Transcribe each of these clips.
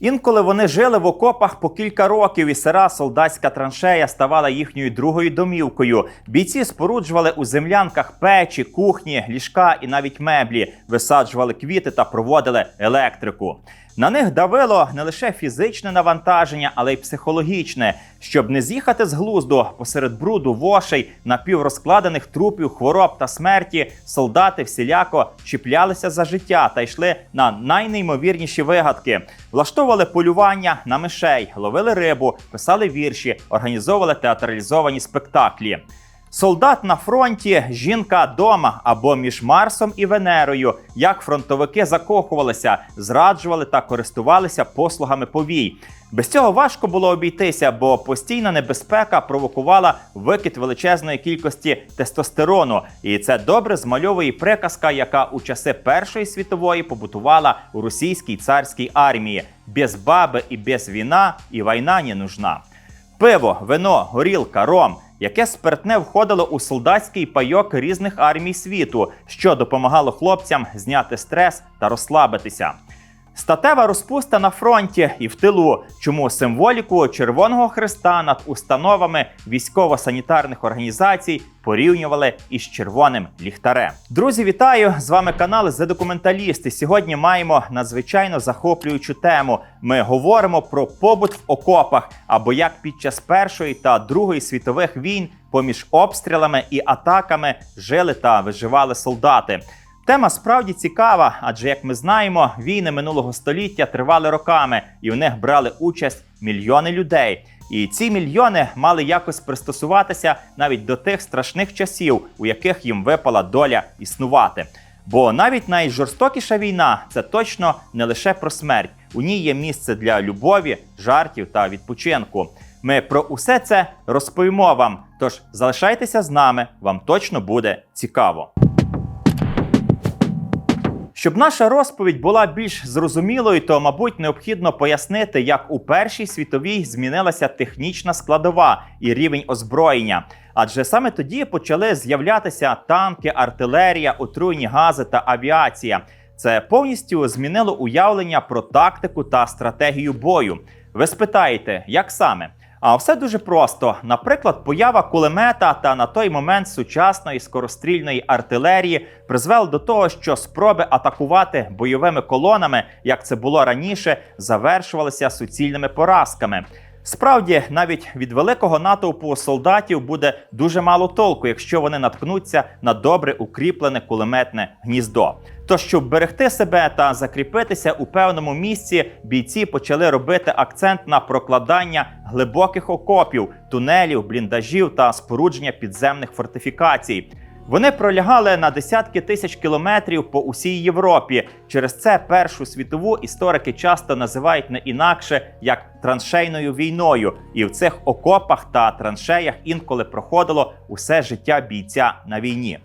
Інколи вони жили в окопах по кілька років, і сира солдатська траншея ставала їхньою другою домівкою. Бійці споруджували у землянках печі, кухні, ліжка і навіть меблі, висаджували квіти та проводили електрику. На них давило не лише фізичне навантаження, але й психологічне. Щоб не з'їхати з глузду посеред бруду, вошей, напіврозкладених трупів, хвороб та смерті, солдати всіляко чіплялися за життя та йшли на найнеймовірніші вигадки. Влаштовували полювання на мишей, ловили рибу, писали вірші, організовували театралізовані спектаклі. Солдат на фронті, жінка дома або між Марсом і Венерою, як фронтовики закохувалися, зраджували та користувалися послугами повій. Без цього важко було обійтися, бо постійна небезпека провокувала викид величезної кількості тестостерону. І це добре змальовує приказка, яка у часи Першої світової побутувала у російській царській армії: без баби і без війна, і війна не нужна. Пиво, вино, горілка, ром, яке спиртне входило у солдатський пайок різних армій світу, що допомагало хлопцям зняти стрес та розслабитися. Статева розпуста на фронті і в тилу, чому символіку Червоного Христа над установами військово-санітарних організацій порівнювали із червоним ліхтарем. Друзі, вітаю! З вами канал «The Документаліст». І Сьогодні маємо надзвичайно захоплюючу тему. Ми говоримо про побут в окопах або як під час Першої та Другої світових війн поміж обстрілами і атаками жили та виживали солдати. Тема справді цікава, адже як ми знаємо, війни минулого століття тривали роками, і в них брали участь мільйони людей. І ці мільйони мали якось пристосуватися навіть до тих страшних часів, у яких їм випала доля існувати. Бо навіть найжорстокіша війна це точно не лише про смерть. У ній є місце для любові, жартів та відпочинку. Ми про усе це розповімо вам. Тож залишайтеся з нами, вам точно буде цікаво. Щоб наша розповідь була більш зрозумілою, то, мабуть, необхідно пояснити, як у Першій світовій змінилася технічна складова і рівень озброєння. Адже саме тоді почали з'являтися танки, артилерія, отруйні гази та авіація. Це повністю змінило уявлення про тактику та стратегію бою. Ви спитаєте, як саме? А все дуже просто. Наприклад, поява кулемета та на той момент сучасної скорострільної артилерії призвела до того, що спроби атакувати бойовими колонами, як це було раніше, завершувалися суцільними поразками. Справді, навіть від великого натовпу солдатів буде дуже мало толку, якщо вони наткнуться на добре укріплене кулеметне гніздо. То, щоб берегти себе та закріпитися у певному місці, бійці почали робити акцент на прокладання глибоких окопів, тунелів, бліндажів та спорудження підземних фортифікацій. Вони пролягали на десятки тисяч кілометрів по усій Європі. Через це Першу світову історики часто називають не інакше як траншейною війною, і в цих окопах та траншеях інколи проходило усе життя бійця на війні.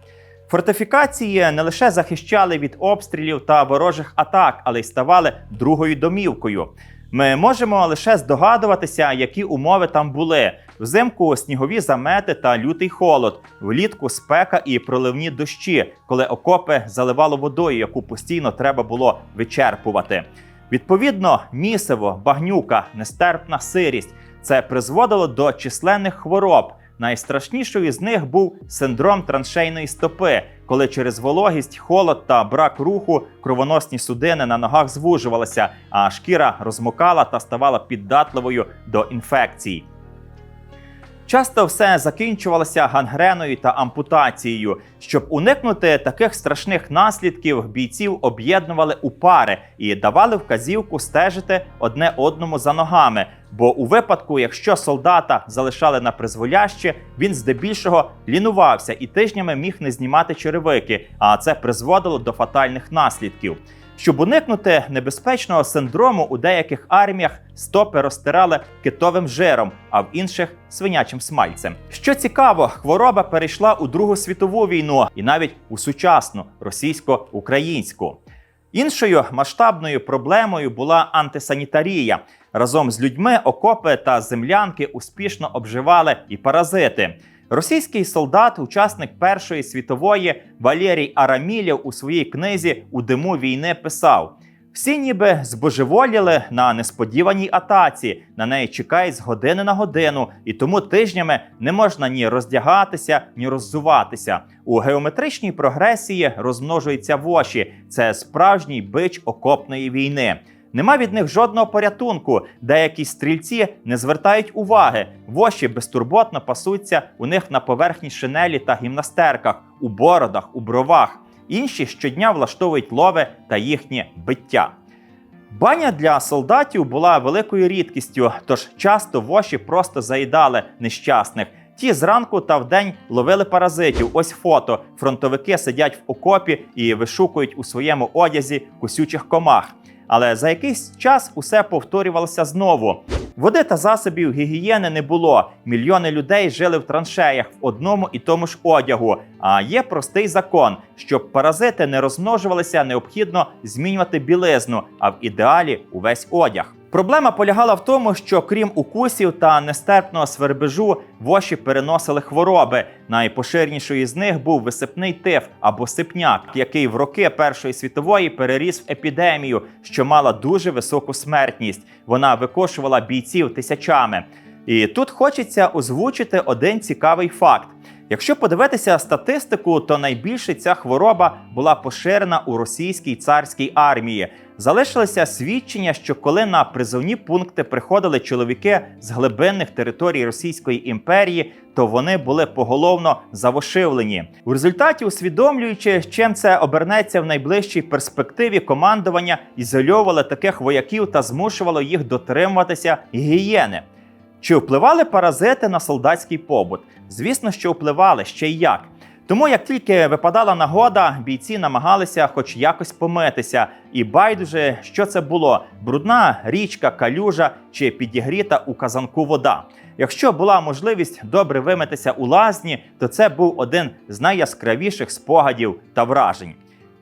Фортифікації не лише захищали від обстрілів та ворожих атак, але й ставали другою домівкою. Ми можемо лише здогадуватися, які умови там були. Взимку снігові замети та лютий холод, влітку спека і проливні дощі, коли окопи заливало водою, яку постійно треба було вичерпувати. Відповідно, місиво, багнюка, нестерпна сирість це призводило до численних хвороб. Найстрашнішою з них був синдром траншейної стопи, коли через вологість, холод та брак руху кровоносні судини на ногах звужувалися, а шкіра розмокала та ставала піддатливою до інфекцій. Часто все закінчувалося гангреною та ампутацією. Щоб уникнути таких страшних наслідків, бійців об'єднували у пари і давали вказівку стежити одне одному за ногами. Бо у випадку, якщо солдата залишали на призволяще, він здебільшого лінувався і тижнями міг не знімати черевики, а це призводило до фатальних наслідків. Щоб уникнути небезпечного синдрому, у деяких арміях стопи розтирали китовим жиром, а в інших свинячим смальцем. Що цікаво, хвороба перейшла у Другу світову війну і навіть у сучасну російсько-українську. Іншою масштабною проблемою була антисанітарія. Разом з людьми окопи та землянки успішно обживали і паразити. Російський солдат, учасник Першої світової Валерій Арамілєв у своїй книзі У диму війни писав: Всі ніби збожеволіли на несподіваній атаці. На неї чекають з години на годину, і тому тижнями не можна ні роздягатися, ні роззуватися. У геометричній прогресії розмножуються воші. Це справжній бич окопної війни. Нема від них жодного порятунку. Деякі стрільці не звертають уваги. Воші безтурботно пасуться у них на поверхні шинелі та гімнастерках, у бородах, у бровах. Інші щодня влаштовують лови та їхнє биття. Баня для солдатів була великою рідкістю, тож часто воші просто заїдали нещасних. Ті зранку та вдень ловили паразитів. Ось фото. Фронтовики сидять в окопі і вишукують у своєму одязі кусючих комах. Але за якийсь час усе повторювалося знову. Води та засобів гігієни не було. Мільйони людей жили в траншеях в одному і тому ж одягу. А є простий закон: щоб паразити не розмножувалися, необхідно змінювати білизну, а в ідеалі увесь одяг. Проблема полягала в тому, що крім укусів та нестерпного свербежу, воші переносили хвороби. Найпоширенішою з них був висипний тиф або сипняк, який в роки Першої світової переріс в епідемію, що мала дуже високу смертність. Вона викошувала бійців тисячами. І тут хочеться озвучити один цікавий факт. Якщо подивитися статистику, то найбільше ця хвороба була поширена у російській царській армії. Залишилося свідчення, що коли на призовні пункти приходили чоловіки з глибинних територій Російської імперії, то вони були поголовно завошивлені. У результаті, усвідомлюючи, чим це обернеться в найближчій перспективі, командування ізольовували таких вояків та змушувало їх дотримуватися гігієни. Чи впливали паразити на солдатський побут? Звісно, що впливали ще й як. Тому, як тільки випадала нагода, бійці намагалися хоч якось помитися, і байдуже, що це було: брудна річка, калюжа чи підігріта у казанку вода. Якщо була можливість добре вимитися у лазні, то це був один з найяскравіших спогадів та вражень.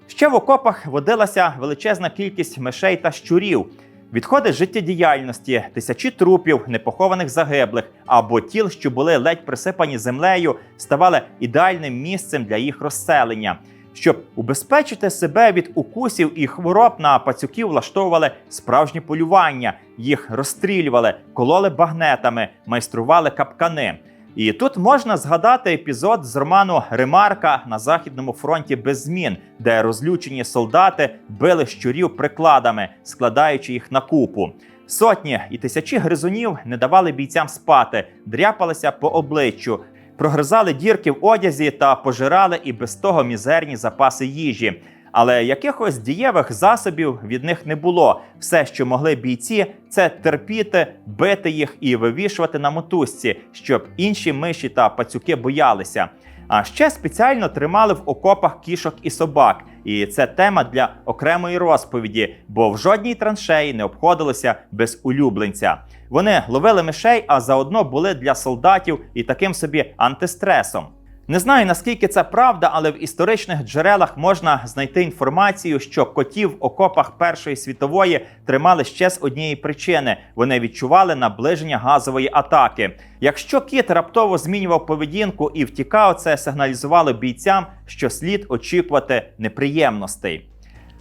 Ще в окопах водилася величезна кількість мишей та щурів. Відходи життєдіяльності, тисячі трупів, непохованих загиблих або тіл, що були ледь присипані землею, ставали ідеальним місцем для їх розселення. Щоб убезпечити себе від укусів і хвороб на пацюків влаштовували справжні полювання, їх розстрілювали, кололи багнетами, майстрували капкани. І тут можна згадати епізод з роману Ремарка на західному фронті без змін, де розлючені солдати били щурів прикладами, складаючи їх на купу. Сотні і тисячі гризунів не давали бійцям спати, дряпалися по обличчю, прогризали дірки в одязі та пожирали і без того мізерні запаси їжі. Але якихось дієвих засобів від них не було. Все, що могли бійці, це терпіти, бити їх і вивішувати на мотузці, щоб інші миші та пацюки боялися. А ще спеціально тримали в окопах кішок і собак. І це тема для окремої розповіді, бо в жодній траншеї не обходилося без улюбленця. Вони ловили мишей, а заодно були для солдатів і таким собі антистресом. Не знаю наскільки це правда, але в історичних джерелах можна знайти інформацію, що котів в окопах Першої світової тримали ще з однієї причини: вони відчували наближення газової атаки. Якщо кіт раптово змінював поведінку і втікав, це сигналізувало бійцям, що слід очікувати неприємностей.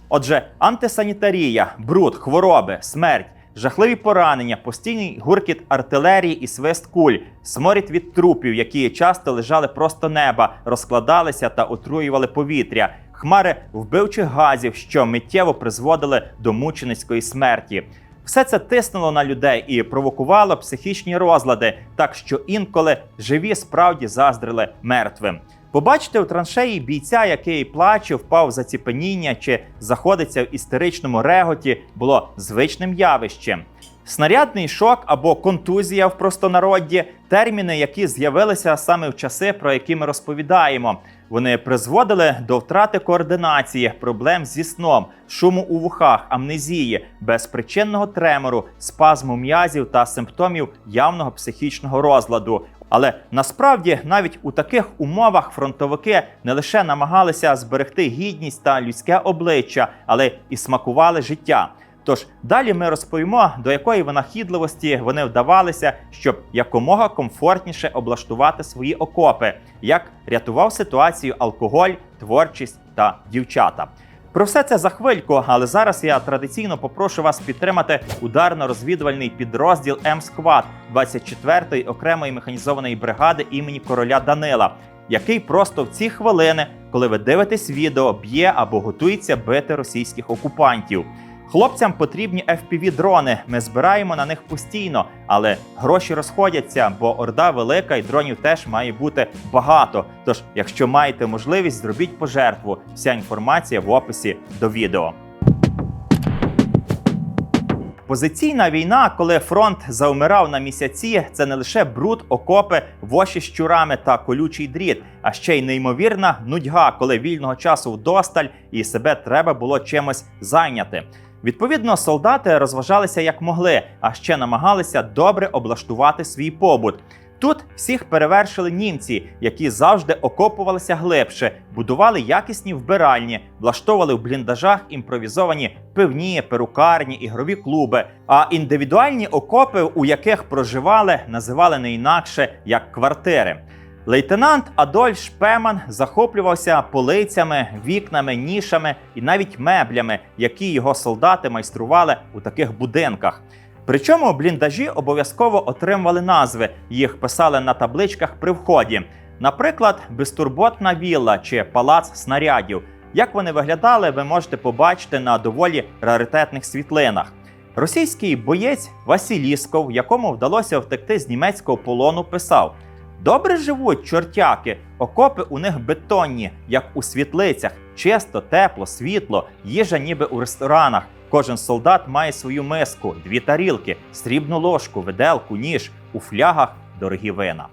Отже, антисанітарія, бруд, хвороби, смерть. Жахливі поранення, постійний гуркіт артилерії і свист куль, сморід від трупів, які часто лежали просто неба, розкладалися та отруювали повітря, хмари вбивчих газів, що миттєво призводили до мученицької смерті. Все це тиснуло на людей і провокувало психічні розлади, так що інколи живі справді заздрили мертвим. Побачити у траншеї бійця, який плаче, впав в заціпеніння чи заходиться в істеричному реготі, було звичним явищем. Снарядний шок або контузія в простонародді терміни, які з'явилися саме в часи, про які ми розповідаємо. Вони призводили до втрати координації, проблем зі сном, шуму у вухах, амнезії, безпричинного тремору, спазму м'язів та симптомів явного психічного розладу. Але насправді навіть у таких умовах фронтовики не лише намагалися зберегти гідність та людське обличчя, але і смакували життя. Тож далі ми розповімо, до якої винахідливості вони вдавалися, щоб якомога комфортніше облаштувати свої окопи, як рятував ситуацію алкоголь, творчість та дівчата. Про все це за хвильку, але зараз я традиційно попрошу вас підтримати ударно-розвідувальний підрозділ М-Сквад 24-ї окремої механізованої бригади імені короля Данила, який просто в ці хвилини, коли ви дивитесь відео, б'є або готується бити російських окупантів. Хлопцям потрібні fpv дрони. Ми збираємо на них постійно, але гроші розходяться, бо орда велика і дронів теж має бути багато. Тож, якщо маєте можливість, зробіть пожертву. Вся інформація в описі до відео. Позиційна війна, коли фронт завмирав на місяці, це не лише бруд, окопи, воші з щурами та колючий дріт, а ще й неймовірна нудьга, коли вільного часу вдосталь і себе треба було чимось зайняти. Відповідно, солдати розважалися як могли, а ще намагалися добре облаштувати свій побут. Тут всіх перевершили німці, які завжди окопувалися глибше, будували якісні вбиральні, влаштовували в бліндажах імпровізовані пивні, перукарні, ігрові клуби. А індивідуальні окопи, у яких проживали, називали не інакше як квартири. Лейтенант Адольф Шпеман захоплювався полицями, вікнами, нішами і навіть меблями, які його солдати майстрували у таких будинках. Причому бліндажі обов'язково отримували назви, їх писали на табличках при вході. Наприклад, безтурботна вілла чи палац снарядів. Як вони виглядали, ви можете побачити на доволі раритетних світлинах. Російський боєць Василісков, якому вдалося втекти з німецького полону, писав: Добре живуть чортяки, окопи у них бетонні, як у світлицях, чисто, тепло, світло, їжа ніби у ресторанах. Кожен солдат має свою миску, дві тарілки, срібну ложку, виделку, ніж, у флягах дорогі вина.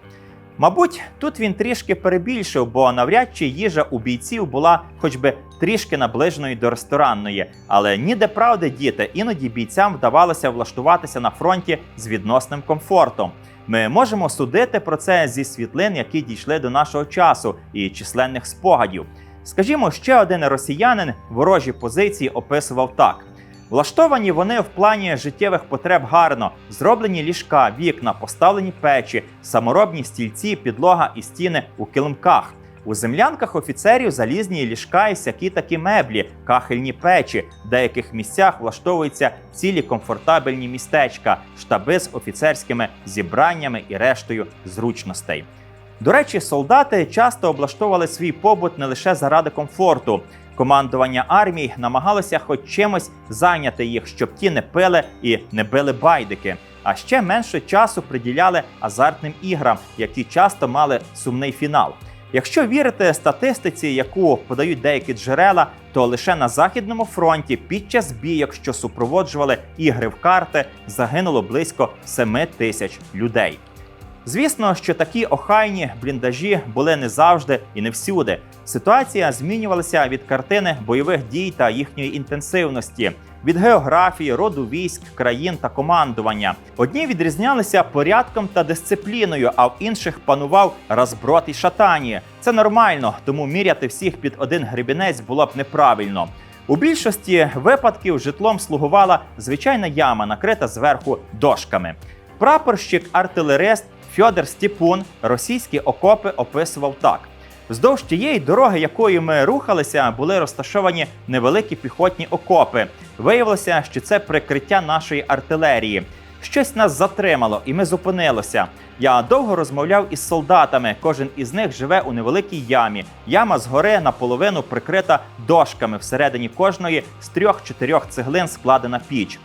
Мабуть, тут він трішки перебільшив, бо навряд чи їжа у бійців була хоч би трішки наближеною до ресторанної, але ніде правди діти, іноді бійцям вдавалося влаштуватися на фронті з відносним комфортом. Ми можемо судити про це зі світлин, які дійшли до нашого часу, і численних спогадів. Скажімо, ще один росіянин ворожі позиції описував так. Влаштовані вони в плані життєвих потреб гарно, зроблені ліжка, вікна, поставлені печі, саморобні стільці, підлога і стіни у килимках. У землянках офіцерів залізні ліжка і всякі такі меблі, кахельні печі. В деяких місцях влаштовуються цілі комфортабельні містечка, штаби з офіцерськими зібраннями і рештою зручностей. До речі, солдати часто облаштовували свій побут не лише заради комфорту. Командування армій намагалося хоч чимось зайняти їх, щоб ті не пили і не били байдики. А ще менше часу приділяли азартним іграм, які часто мали сумний фінал. Якщо вірити статистиці, яку подають деякі джерела, то лише на західному фронті під час бійок, що супроводжували ігри в карти, загинуло близько 7 тисяч людей. Звісно, що такі охайні бліндажі були не завжди і не всюди. Ситуація змінювалася від картини бойових дій та їхньої інтенсивності, від географії, роду військ, країн та командування. Одні відрізнялися порядком та дисципліною, а в інших панував розброд і шатані. Це нормально, тому міряти всіх під один гребінець було б неправильно. У більшості випадків житлом слугувала звичайна яма, накрита зверху дошками. Прапорщик-артилерист Фьодор Стіпун російські окопи описував так: вздовж тієї дороги, якою ми рухалися, були розташовані невеликі піхотні окопи. Виявилося, що це прикриття нашої артилерії. Щось нас затримало, і ми зупинилися. Я довго розмовляв із солдатами. Кожен із них живе у невеликій ямі. Яма згори наполовину прикрита дошками. Всередині кожної з трьох-чотирьох цеглин складена піч.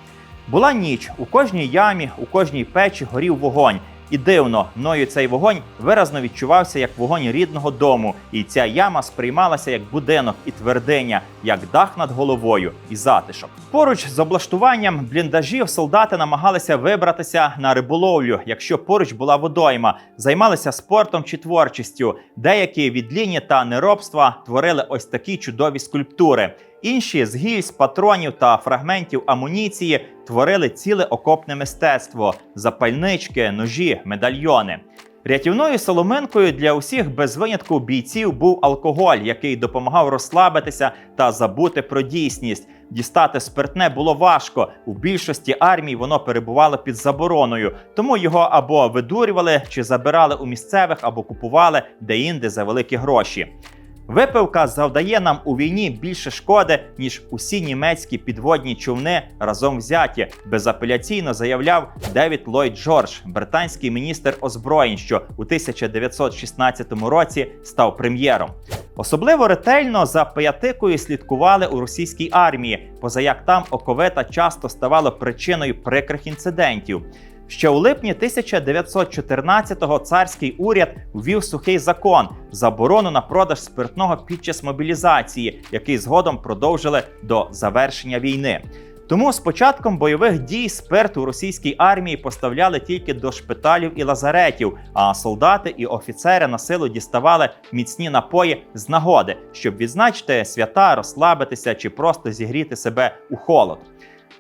Була ніч у кожній ямі, у кожній печі горів вогонь. І дивно, мною цей вогонь виразно відчувався як вогонь рідного дому, і ця яма сприймалася як будинок і твердиня, як дах над головою і затишок. Поруч з облаштуванням бліндажів солдати намагалися вибратися на риболовлю, якщо поруч була водойма, займалися спортом чи творчістю. Деякі від ліні та неробства творили ось такі чудові скульптури. Інші з гільз, патронів та фрагментів амуніції творили ціле окопне мистецтво, запальнички, ножі, медальйони. Рятівною соломинкою для усіх без винятку бійців був алкоголь, який допомагав розслабитися та забути про дійсність. Дістати спиртне було важко. У більшості армій воно перебувало під забороною, тому його або видурювали чи забирали у місцевих, або купували де-інде за великі гроші. Випивка завдає нам у війні більше шкоди, ніж усі німецькі підводні човни разом взяті, безапеляційно заявляв Девід Ллойд Джордж, британський міністр озброєнь, що у 1916 році став прем'єром. Особливо ретельно за пиятикою слідкували у російській армії, позаяк там оковита часто ставало причиною прикрих інцидентів. Ще у липні 1914-го царський уряд ввів сухий закон заборону на продаж спиртного під час мобілізації, який згодом продовжили до завершення війни. Тому з початком бойових дій спирт у російській армії поставляли тільки до шпиталів і лазаретів, а солдати і офіцери на силу діставали міцні напої з нагоди, щоб відзначити свята, розслабитися чи просто зігріти себе у холод.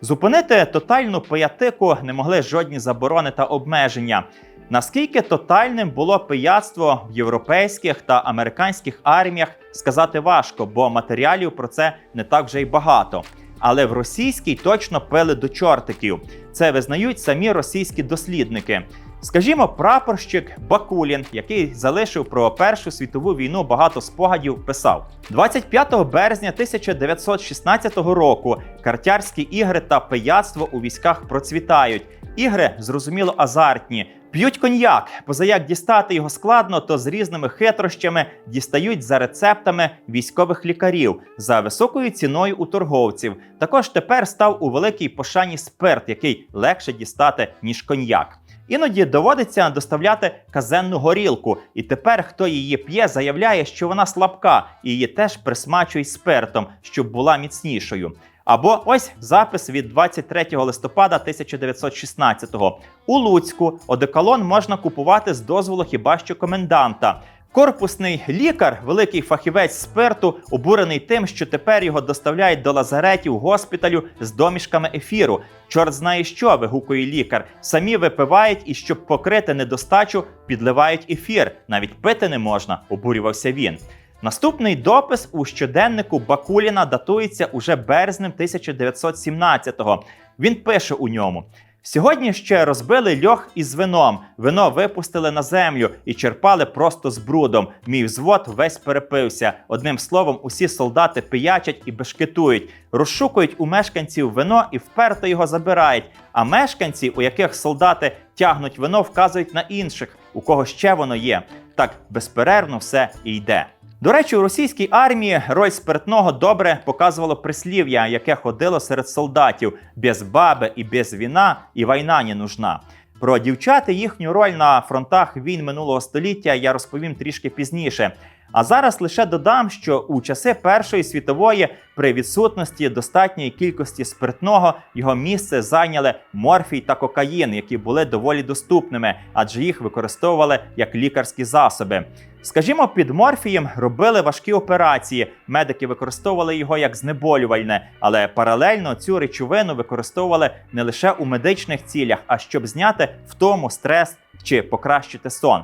Зупинити тотальну пиятику не могли жодні заборони та обмеження. Наскільки тотальним було пияцтво в європейських та американських арміях, сказати важко, бо матеріалів про це не так вже й багато. Але в російській точно пили до чортиків. Це визнають самі російські дослідники. Скажімо, прапорщик Бакулін, який залишив про Першу світову війну багато спогадів, писав: 25 березня 1916 року картярські ігри та пияцтво у військах процвітають. Ігри зрозуміло азартні. П'ють коньяк, позаяк дістати його складно, то з різними хитрощами дістають за рецептами військових лікарів за високою ціною у торговців. Також тепер став у великій пошані спирт, який легше дістати ніж коньяк. Іноді доводиться доставляти казенну горілку, і тепер хто її п'є, заявляє, що вона слабка, і її теж присмачують спиртом, щоб була міцнішою. Або ось запис від 23 листопада 1916-го. У Луцьку одеколон можна купувати з дозволу хіба що коменданта. Корпусний лікар, великий фахівець спирту, обурений тим, що тепер його доставляють до лазаретів госпіталю з домішками ефіру. Чорт знає що, вигукує лікар. Самі випивають і щоб покрити недостачу, підливають ефір. Навіть пити не можна, обурювався він. Наступний допис у щоденнику Бакуліна датується уже березнем 1917-го. Він пише у ньому. Сьогодні ще розбили льох із вином. Вино випустили на землю і черпали просто з брудом. Мій взвод весь перепився. Одним словом, усі солдати пиячать і бешкетують, розшукують у мешканців вино і вперто його забирають. А мешканці, у яких солдати тягнуть вино, вказують на інших, у кого ще воно є. Так безперервно все і йде. До речі, у російській армії роль спиртного добре показувало прислів'я, яке ходило серед солдатів: без баби і без віна, і війна не нужна. Про дівчат і їхню роль на фронтах війн минулого століття я розповім трішки пізніше. А зараз лише додам, що у часи Першої світової при відсутності достатньої кількості спиртного його місце зайняли морфій та кокаїн, які були доволі доступними, адже їх використовували як лікарські засоби. Скажімо, під морфієм робили важкі операції. Медики використовували його як знеболювальне, але паралельно цю речовину використовували не лише у медичних цілях, а щоб зняти втому, стрес чи покращити сон.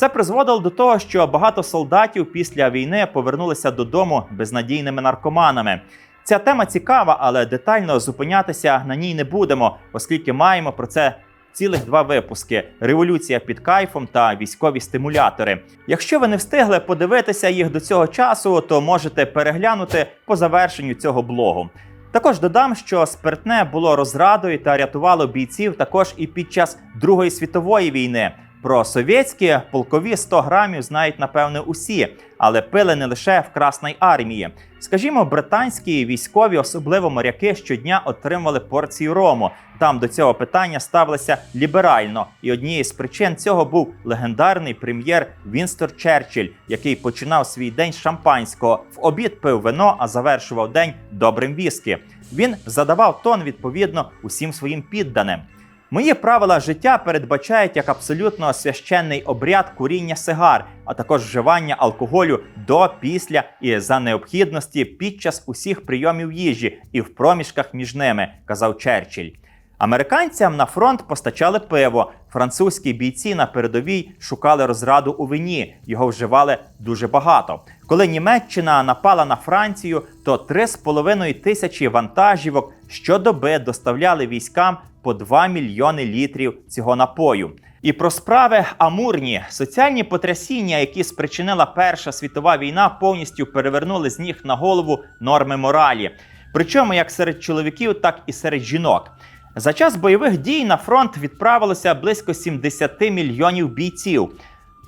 Це призводило до того, що багато солдатів після війни повернулися додому безнадійними наркоманами. Ця тема цікава, але детально зупинятися на ній не будемо, оскільки маємо про це цілих два випуски: революція під кайфом та військові стимулятори. Якщо ви не встигли подивитися їх до цього часу, то можете переглянути по завершенню цього блогу. Також додам, що спиртне було розрадою та рятувало бійців також і під час Другої світової війни. Про совєтські полкові 100 грамів знають напевне усі, але пили не лише в Красній армії. Скажімо, британські військові, особливо моряки, щодня отримували порцію рому. Там до цього питання ставилися ліберально, і однією з причин цього був легендарний прем'єр Вінстор Черчилль, який починав свій день з шампанського. В обід пив вино, а завершував день добрим віскі. Він задавав тон відповідно усім своїм підданим. Мої правила життя передбачають як абсолютно священний обряд куріння сигар, а також вживання алкоголю до, після і за необхідності під час усіх прийомів їжі і в проміжках між ними, казав Черчилль. Американцям на фронт постачали пиво. Французькі бійці на передовій шукали розраду у вині, його вживали дуже багато. Коли Німеччина напала на Францію, то 3,5 тисячі вантажівок щодоби доставляли військам по 2 мільйони літрів цього напою. І про справи амурні соціальні потрясіння, які спричинила Перша світова війна, повністю перевернули з ніг на голову норми моралі. Причому як серед чоловіків, так і серед жінок. За час бойових дій на фронт відправилося близько 70 мільйонів бійців.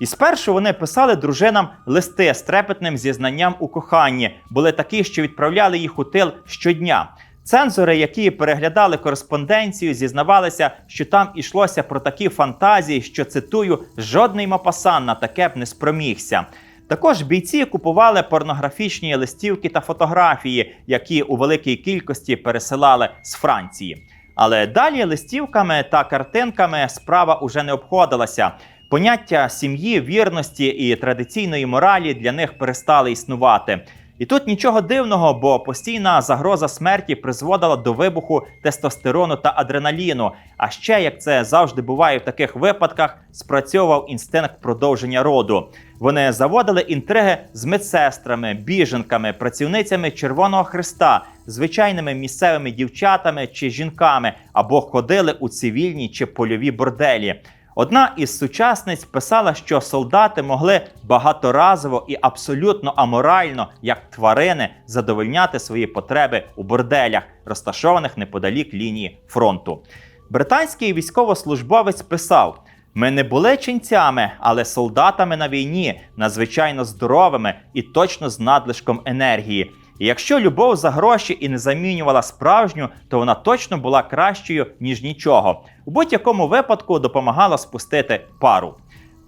І спершу вони писали дружинам листи з трепетним зізнанням у коханні. Були такі, що відправляли їх у тил щодня. Цензори, які переглядали кореспонденцію, зізнавалися, що там ішлося про такі фантазії, що цитую, жодний мопасан на таке б не спромігся. Також бійці купували порнографічні листівки та фотографії, які у великій кількості пересилали з Франції. Але далі листівками та картинками справа уже не обходилася. Поняття сім'ї, вірності і традиційної моралі для них перестали існувати. І тут нічого дивного, бо постійна загроза смерті призводила до вибуху тестостерону та адреналіну. А ще, як це завжди буває в таких випадках, спрацьовував інстинкт продовження роду. Вони заводили інтриги з медсестрами, біженками, працівницями Червоного Христа, звичайними місцевими дівчатами чи жінками, або ходили у цивільні чи польові борделі. Одна із сучасниць писала, що солдати могли багаторазово і абсолютно аморально, як тварини, задовольняти свої потреби у борделях, розташованих неподалік лінії фронту. Британський військовослужбовець писав: ми не були ченцями, але солдатами на війні, надзвичайно здоровими і точно з надлишком енергії. І якщо любов за гроші і не замінювала справжню, то вона точно була кращою, ніж нічого. У будь-якому випадку допомагала спустити пару.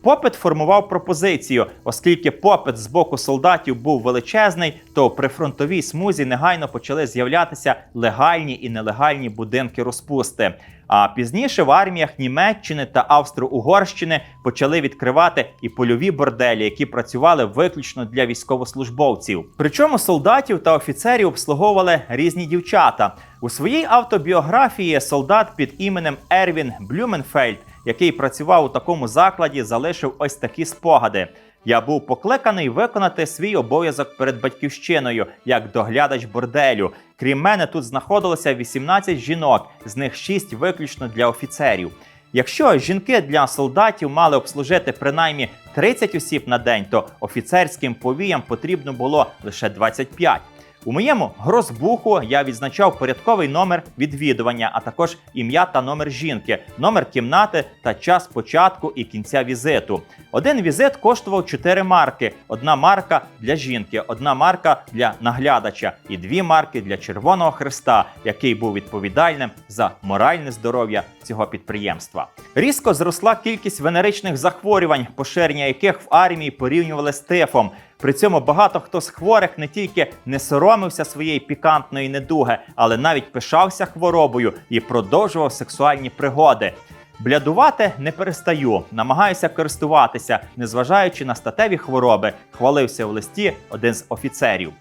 Попит формував пропозицію, оскільки попит з боку солдатів був величезний, то при фронтовій смузі негайно почали з'являтися легальні і нелегальні будинки розпусти. А пізніше в арміях Німеччини та Австро-Угорщини почали відкривати і польові борделі, які працювали виключно для військовослужбовців. Причому солдатів та офіцерів обслуговували різні дівчата. У своїй автобіографії солдат під іменем Ервін Блюменфельд, який працював у такому закладі, залишив ось такі спогади. Я був покликаний виконати свій обов'язок перед батьківщиною як доглядач борделю. Крім мене, тут знаходилося 18 жінок, з них 6 виключно для офіцерів. Якщо жінки для солдатів мали обслужити принаймні 30 осіб на день, то офіцерським повіям потрібно було лише 25. У моєму грозбуху я відзначав порядковий номер відвідування, а також ім'я та номер жінки, номер кімнати та час початку і кінця візиту. Один візит коштував 4 марки: одна марка для жінки, одна марка для наглядача і дві марки для Червоного Христа, який був відповідальним за моральне здоров'я цього підприємства. Різко зросла кількість венеричних захворювань, поширення яких в армії порівнювали з тифом. При цьому багато хто з хворих не тільки не соромився своєї пікантної недуги, але навіть пишався хворобою і продовжував сексуальні пригоди. Блядувати не перестаю, намагаюся користуватися, незважаючи на статеві хвороби, хвалився в листі один з офіцерів.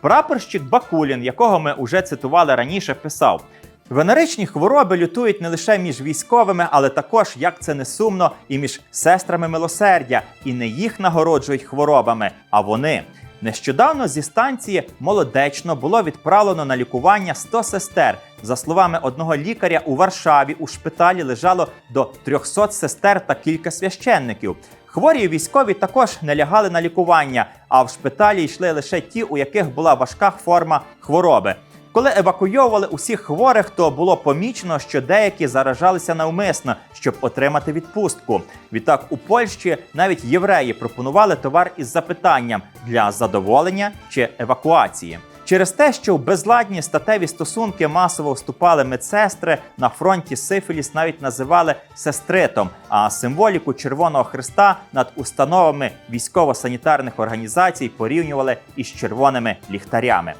Прапорщик Бакулін, якого ми уже цитували раніше, писав: Венеричні хвороби лютують не лише між військовими, але також, як це не сумно, і між сестрами милосердя, і не їх нагороджують хворобами, а вони. Нещодавно зі станції молодечно було відправлено на лікування 100 сестер. За словами одного лікаря, у Варшаві у шпиталі лежало до 300 сестер та кілька священників. Хворі військові також не лягали на лікування, а в шпиталі йшли лише ті, у яких була важка форма хвороби. Коли евакуйовували усіх хворих, то було помічено, що деякі заражалися навмисно, щоб отримати відпустку. Відтак у Польщі навіть євреї пропонували товар із запитанням для задоволення чи евакуації. Через те, що в безладні статеві стосунки масово вступали медсестри, на фронті сифіліс навіть називали сестритом, а символіку Червоного Христа над установами військово-санітарних організацій порівнювали із червоними ліхтарями.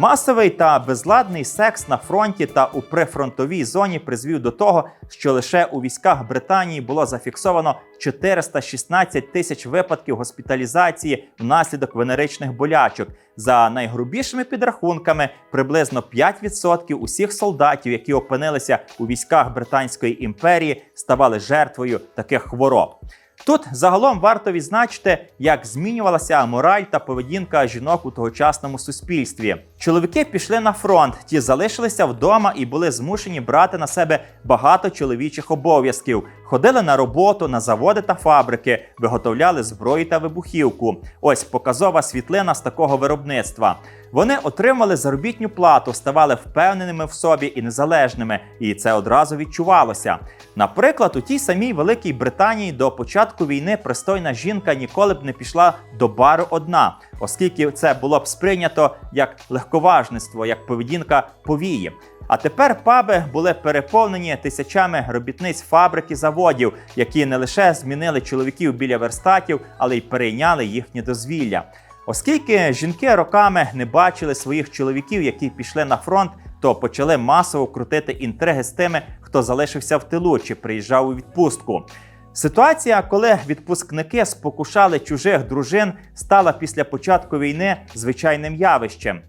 Масовий та безладний секс на фронті та у прифронтовій зоні призвів до того, що лише у військах Британії було зафіксовано 416 тисяч випадків госпіталізації внаслідок венеричних болячок. За найгрубішими підрахунками, приблизно 5% усіх солдатів, які опинилися у військах Британської імперії, ставали жертвою таких хвороб. Тут загалом варто відзначити, як змінювалася мораль та поведінка жінок у тогочасному суспільстві. Чоловіки пішли на фронт, ті залишилися вдома і були змушені брати на себе багато чоловічих обов'язків. Ходили на роботу, на заводи та фабрики, виготовляли зброю та вибухівку. Ось показова світлина з такого виробництва. Вони отримали заробітню плату, ставали впевненими в собі і незалежними, і це одразу відчувалося. Наприклад, у тій самій Великій Британії до початку війни пристойна жінка ніколи б не пішла до бару одна, оскільки це було б сприйнято як легковажництво, як поведінка повії. А тепер паби були переповнені тисячами робітниць фабрик і заводів, які не лише змінили чоловіків біля верстатів, але й перейняли їхнє дозвілля. Оскільки жінки роками не бачили своїх чоловіків, які пішли на фронт, то почали масово крутити інтриги з тими, хто залишився в тилу чи приїжджав у відпустку. Ситуація, коли відпускники спокушали чужих дружин, стала після початку війни звичайним явищем.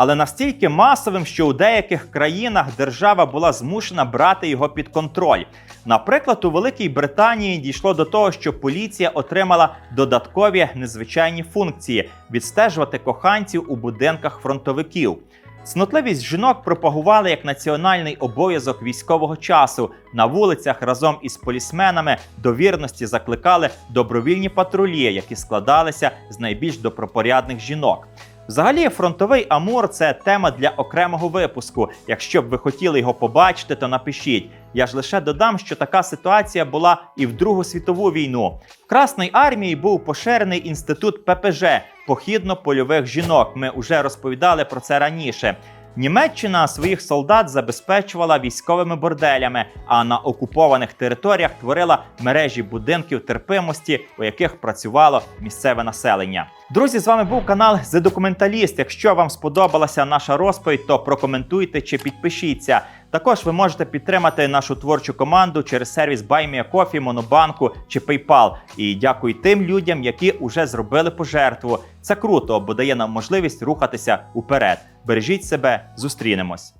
Але настільки масовим, що у деяких країнах держава була змушена брати його під контроль. Наприклад, у Великій Британії дійшло до того, що поліція отримала додаткові незвичайні функції відстежувати коханців у будинках фронтовиків. Цнотливість жінок пропагували як національний обов'язок військового часу. На вулицях разом із полісменами до вірності закликали добровільні патрулі, які складалися з найбільш добропорядних жінок. Взагалі, фронтовий амур це тема для окремого випуску. Якщо б ви хотіли його побачити, то напишіть. Я ж лише додам, що така ситуація була і в Другу світову війну. В Красній армії був поширений інститут ППЖ похідно-польових жінок. Ми вже розповідали про це раніше. Німеччина своїх солдат забезпечувала військовими борделями, а на окупованих територіях творила мережі будинків терпимості, у яких працювало місцеве населення. Друзі, з вами був канал The Документаліст. Якщо вам сподобалася наша розповідь, то прокоментуйте чи підпишіться. Також ви можете підтримати нашу творчу команду через сервіс BuyMeACoffee, Монобанку чи PayPal. І дякую тим людям, які вже зробили пожертву. Це круто, бо дає нам можливість рухатися уперед. Бережіть себе, зустрінемось.